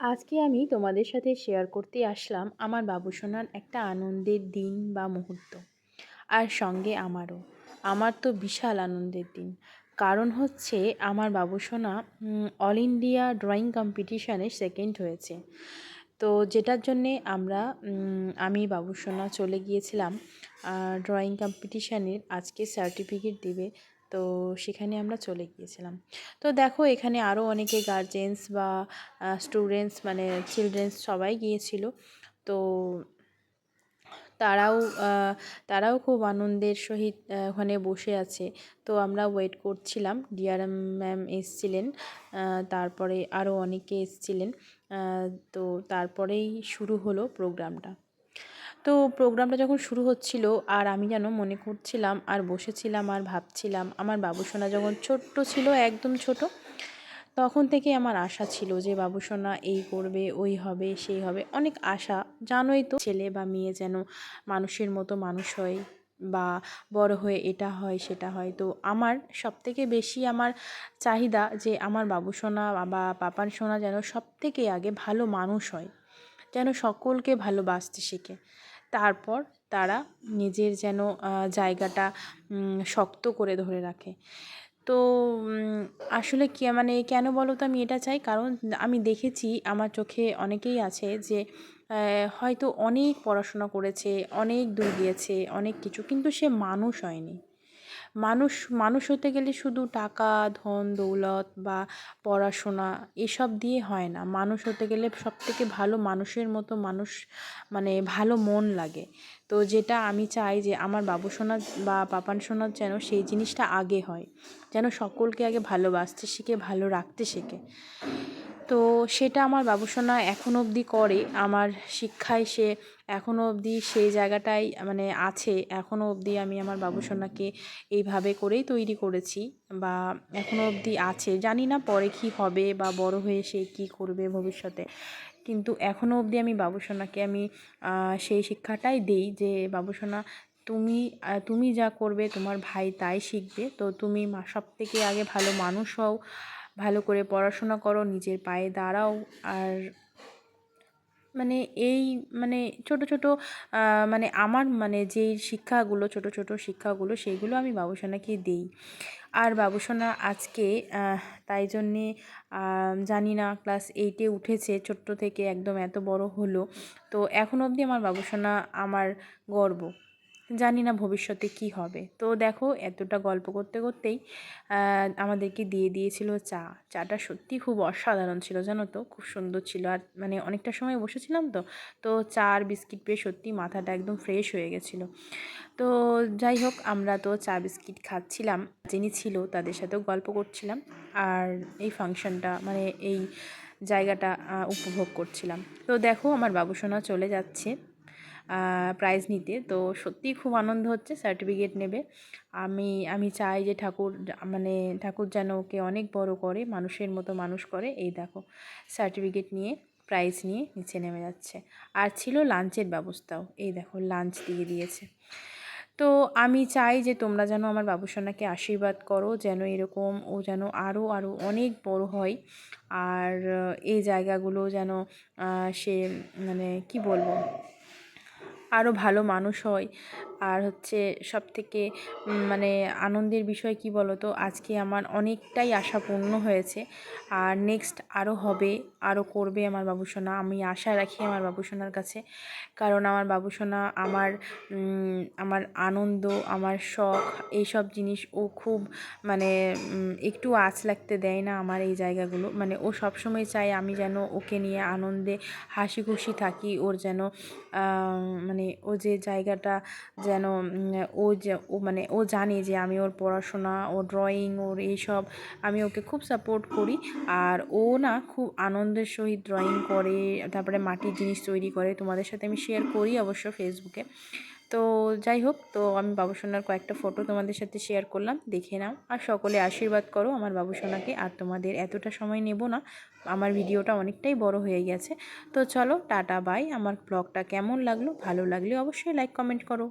আজকে আমি তোমাদের সাথে শেয়ার করতে আসলাম আমার বাবুসোনার একটা আনন্দের দিন বা মুহূর্ত। আর সঙ্গে আমারও। আমার তো বিশাল আনন্দের দিন। কারণ হচ্ছে আমার বাবুসোনা অল ইন্ডিয়া ড্রয়িং কম্পিটিশানে সেকেন্ড হয়েছে। তো যেটার জন্যে আমরা আমি বাবুসোনা চলে গিয়েছিলাম ড্রয়িং কম্পিটিশানের আজকে সার্টিফিকেট দেবে। তো সেখানে আমরা চলে গিয়েছিলাম। তো দেখো এখানে আরও অনেকে গার্জেন্স বা স্টুডেন্টস মানে চিলড্রেন্স সবাই গিয়েছিল। তো তারাও তারাও খুব আনন্দের সহিত ওখানে বসে আছে। তো আমরা ওয়েট করছিলাম। ডিআরএম ম্যাম এসছিলেন তারপরে আরও অনেকে এসছিলেন তো তারপরেই শুরু হলো প্রোগ্রামটা তো প্রোগ্রামটা যখন শুরু হচ্ছিল আর আমি যেন মনে করছিলাম আর বসেছিলাম আর ভাবছিলাম, আমার বাবুসোনা যখন ছোট্ট ছিল, একদম ছোট, তখন থেকে আমার আশা ছিল যে বাবুসোনা এই করবে, ওই হবে, সেই হবে। অনেক আশা, জানোই তো ছেলে বা মেয়ে যেন মানুষের মতো মানুষ হয় বা বড় হয়ে এটা হয়, সেটা হয়। তো আমার সবথেকে বেশি আমার চাহিদা যে আমার বাবুসোনা বা পাপান সোনা যেন সবথেকে আগে ভালো মানুষ হয়, যেন সকলকে ভালোবাসতে শেখে। তারপর তারা নিজের যেন জায়গাটা শক্ত করে ধরে রাখে। তো আসলে কে মানে কেন বলো তো আমি এটা চাই? কারণ আমি দেখেছি, আমার চোখে অনেকেই আছে যে হয়তো অনেক পড়াশোনা করেছে, অনেক দূর গিয়েছে, অনেক কিছু, কিন্তু সে মানুষ হয়নি। মানুষ মানুষ হতে গেলে শুধু টাকা, ধন, দৌলত বা পড়াশোনা এসব দিয়ে হয় না। মানুষ হতে গেলে সব থেকে ভালো মানুষের মতো মানুষ মানে ভালো মন লাগে। তো যেটা আমি চাই যে আমার বাবু সোনার বা পাপান সোনার যেন সেই জিনিসটা আগে হয়। যেন সকলকে আগে ভালোবাসতে শেখে, ভালো রাখতে শেখে। তো সেটা আমার বাবুসোনা এখনও অবধি করে। আমার শিক্ষায় সে এখনও অবধি সেই জায়গাটাই মানে আছে। এখনও অবধি আমি আমার বাবুসোনাকে এইভাবে করেই তৈরি করেছি বা এখনও অবধি আছে। জানি না পরে কী হবে বা বড় হয়ে সে কী করবে ভবিষ্যতে। কিন্তু এখনও অবধি আমি বাবুসোনাকে আমি সেই শিক্ষাটাই দিই যে, বাবুসোনা, তুমি তুমি যা করবে, তোমার ভাই তাই শিখবে। তো তুমি সব থেকে আগে ভালো মানুষ হও। ভালো করে পড়াশোনা করো, নিজের পায়ে দাঁড়াও। আর মানে এই মানে ছোট ছোট মানে আমার মানে যেই শিক্ষাগুলো, ছোট ছোট শিক্ষাগুলো সেইগুলো আমি বাবুসোনাকে দিই। আর বাবুসোনা আজকে তাই জন্যে জানি না, ক্লাস এইটে উঠেছে, ছোট্ট থেকে একদম এত বড় হলো। তো এখন অবধি আমার বাবুসোনা আমার গর্ব। জানি না ভবিষ্যতে কি হবে। তো দেখো, এতটা গল্প করতে করতেই আমাদেরকে দিয়ে দিয়েছিল চা। চাটা সত্যি খুব অসাধারণ ছিল, জানো তো? খুব সুন্দর ছিল। আর মানে অনেকটা সময় বসেছিলাম তো তো চা আর বিস্কিট পেয়ে সত্যি মাথাটা একদম ফ্রেশ হয়ে গেছিল। তো যাই হোক, আমরা তো চা, বিস্কিট খাচ্ছিলাম। যিনি ছিল তাদের সাথেও গল্প করছিলাম। আর এই ফাংশনটা মানে এই জায়গাটা উপভোগ করছিলাম। তো দেখো, আমার বাবুসোনা চলে যাচ্ছে। প্রাইজ নিতে। তো সত্যিই খুব আনন্দ হচ্ছে সার্টিফিকেট নেবে। আমি আমি চাই যে ঠাকুর মানে ঠাকুর যেন ওকে অনেক বড় করে, মানুষের মতো মানুষ করে। এই দেখো সার্টিফিকেট নিয়ে প্রাইজ নিয়ে নিচে নেমে যাচ্ছে। আর ছিল লাঞ্চের ব্যবস্থাও। এই দেখো, লাঞ্চ দিয়ে দিয়েছে। তো আমি চাই যে তোমরা যেন আমার বাবুসোনাকে আশীর্বাদ করো, যেন এরকম ও যেন আরও আরও অনেক বড় হয়। আর এই জায়গাগুলো যেন সে মানে কি বলব? আরও ভালো মানুষ হয়। আর হচ্ছে সব থেকে মানে আনন্দের বিষয় কি বলো তো আজকে আমার অনেকটাই আশা পূর্ণ হয়েছে। আর নেক্সট আরও হবে আরও করবে আমার বাবুসোনা। আমি আশা রাখি আমার বাবুসোনার কাছে। কারণ আমার বাবুসোনা আমার আমার আনন্দ, আমার শখ, এইসব জিনিস ও খুব মানে একটু আঁচ লাগতে দেয় না আমার এই জায়গাগুলো। মানে ও সবসময় চায় আমি যেন ওকে নিয়ে আনন্দে হাসি খুশি থাকি। ওর যেন মানে ও যে জায়গাটা যেন ও যে, ও মানে ও জানে যে আমি ওর পড়াশোনা, ও ড্রয়িং ওর এইসব আমি ওকে খুব সাপোর্ট করি। আর ও না খুব আনন্দের সহিত ড্রয়িং করে, তারপরে মাটির জিনিস তৈরি করে। তোমাদের সাথে আমি শেয়ার করি অবশ্য ফেসবুকে তো যাই হোক, তো আমি বাবুসোনার কয়েকটা ফটো তোমাদের সাথে শেয়ার করলাম, দেখে নাও। আর সকলে আশীর্বাদ করো, আমার বাবুসোনাকে আর তোমাদের এতটা সময় নেব না, আমার ভিডিওটা অনেকটাই বড় হয়ে গেছে। তো চলো, টাটা বাই আমার ব্লগটা কেমন লাগল, ভালো লাগলে অবশ্যই লাইক কমেন্ট করো।